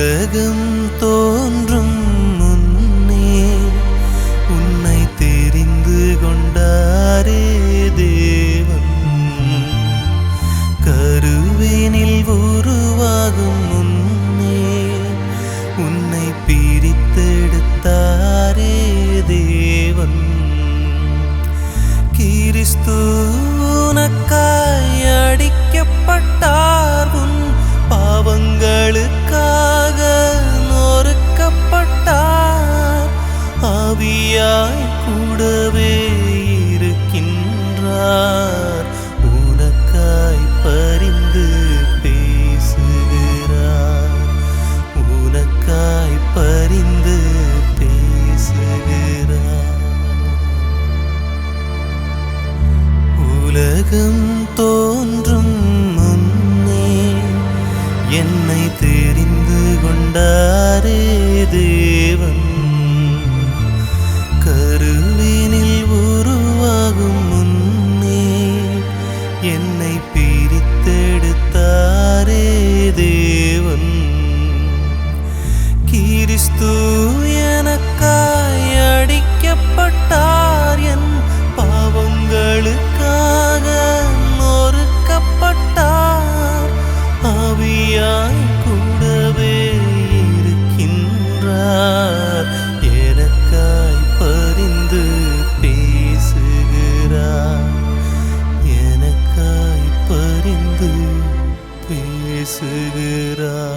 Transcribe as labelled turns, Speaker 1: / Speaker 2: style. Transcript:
Speaker 1: உலகம் தோன்றும் முன்னே உன்னை தெரிந்து கொண்டாரே தேவன். கருவேனில் உருவாகும் முன்னே உன்னை பிரித்தெடுத்தாரே தேவன். கிறிஸ்து பாவங்களுக்காக நொறுக்கப்பட்டார். ஆவியாய் கூடவே இருக்கின்றார். உனக்காய் பரிந்து பேசுகிறார். உனக்காய் பரிந்து பேசுகிறார். உலகம் தோன்றும் என்னை தெரிந்து கொண்டாரே தேவன். கருவினில் உருவாகும் முன்னே என்னை பிரித்தெடுத்தாரே தேவன். perecerá.